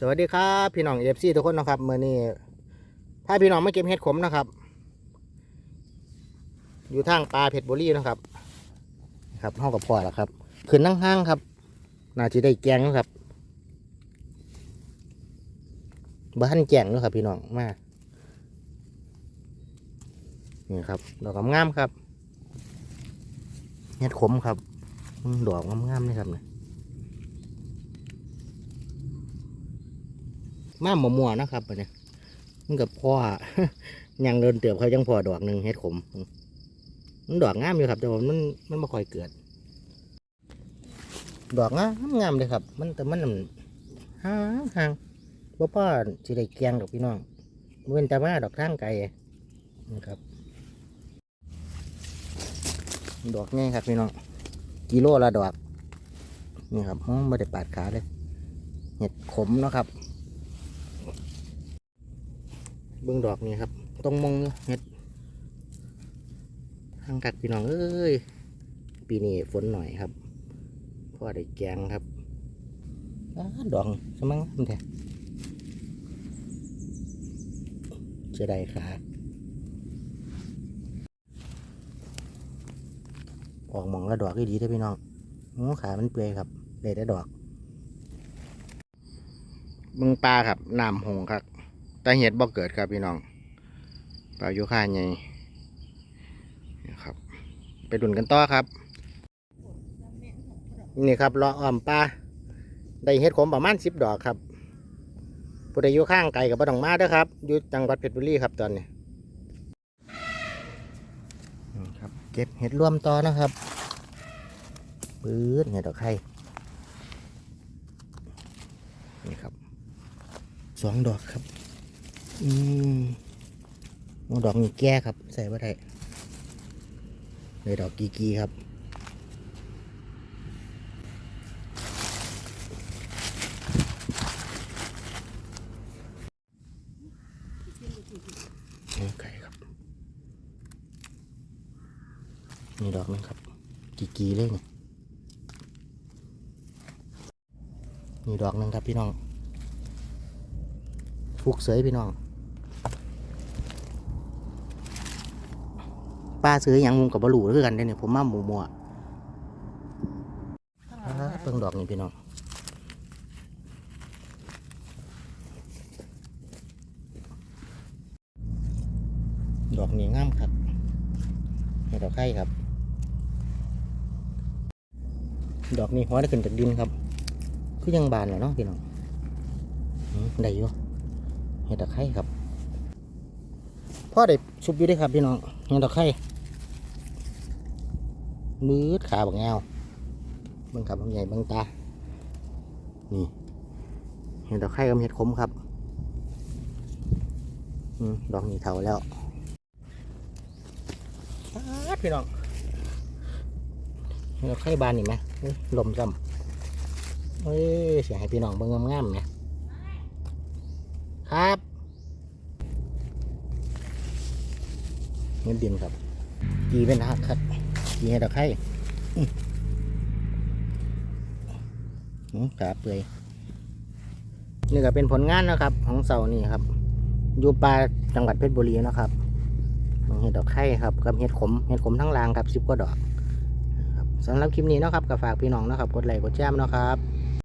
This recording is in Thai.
สวัสดีครับพี่น้องเอฟซีทุกคนนะครับเมื่อนี้พาพี่น้องมาเก็บเห็ดขมนะครับ อยู่ทางปลาเพชรบุรีนะครับ ครับห้องกับพ่อแล้วครับขึ้นนั่งห้างครับน่าจะได้แกงนะครับบ้านแกงด้วยครับ พี่น้องมานี่ครับดอกงามๆครับเห็ดขมครับดอกงามๆนี่ครับเนี่ย มาหมัวนะครับอันเนี่ยมันกับพ่อยังเดินเติบเขายังพอดอกหนึ่งเฮ็ดขมมันดอกงามอยู่ครับ แต่ว่ามันมันไม่ค่อยเกิด ดอกงามงามเลยครับ มันแต่มันห่างห่างบ่พ่อสิได้แกงดอกพี่น้องเป็นแต่ว่าดอกทางไกลนะครับดอกง่ายครับพี่น้องกิโลละดอกนี่ครับไม่ได้ปาดขาเลยเห็ดขมนะครับ เบื้องดอกนี่ครับ ต้องมองเห็ดทางกัดพี่น้องเอ้ย ปีนี้ฝนหน่อยครับพ่อได้แกงครับอดอกสมังมันแท้จะได้ขาออกมองละดอกก็ดีเด้พี่น้องโอ้ขามันเปื่อยครับได้ดอกเบึงปลาครับน้ำหงครับ แต่เห็ดบ่เกิดครับพี่น้องปลาอยู่ข้าใหญ่นี่ครับ ไปดุนกันต่อครับ นี่ครับเลาะอ้อมปลาได้เห็ดขมประมาณสิบดอกครับผู้ใดอยู่ข้างไกลกับบ่ต้องมาเด้อครับอยู่จังหวัดเพชรบุรีครับตอนนี้ครับเก็บเห็ดร่วมต่อนะครับปื้ดเห็ดดอกไข่นี่ครับสองดอกครับ อืมดอกนี่แก่ครับ ใส่บ่ได้เลยดอกกีกีครับนี่ไก่ครับนี่ดอกนึงครับ กีกีเลยนี่นี่ดอกหนึงครับพี่น้อง ฟุกเสยพี่น้อง ป้าซื้อหยังมุงกับบลูคือกันเด้เนี่ยผมมาหมูมัวเพิ่งดอกนี่พี่น้องดอกนี้งามครับให้ดอกไข่ครับ ดอกนี้หัวได้ขึ้นจากดินครับ คือยังบานเลยเนาะพี่น้องอืมได้อยู่เห็ดตะไคร้ครับพ่อได้ชุบอยู่เด้ครับพี่น้องเห็ดตะไคร้ มืดขาบักแงวเบิ่งครับลำใหญ่บิ่งตา นี่เห็นดตะไคร้กับเห็ดขมครับอืมดอกนี้เทาแล้วพี่น้องเห็ดตะไคร้บานนี่ไหมลมซ้ำเอ้ยเสียให้พี่น้องเบิ่งงามๆไหมครับเงินดินครับกีเป็นฮักครับ มีให้ดอกไข่ขาเปื่อยนี่ก็เป็นผลงานนะครับ ของเสานี่ครับ อยู่ปลาจังหวัดเพชรบุรีนะครับมันเห็ดดอกไข่ครับกับเห็ดขมเห็ดขมทั้งรางครับสิบกว่าดอกสำหรับคลิปนี้นะครับก็ฝากพี่น้องนะครับ กดไลค์กดแชร์นะครับ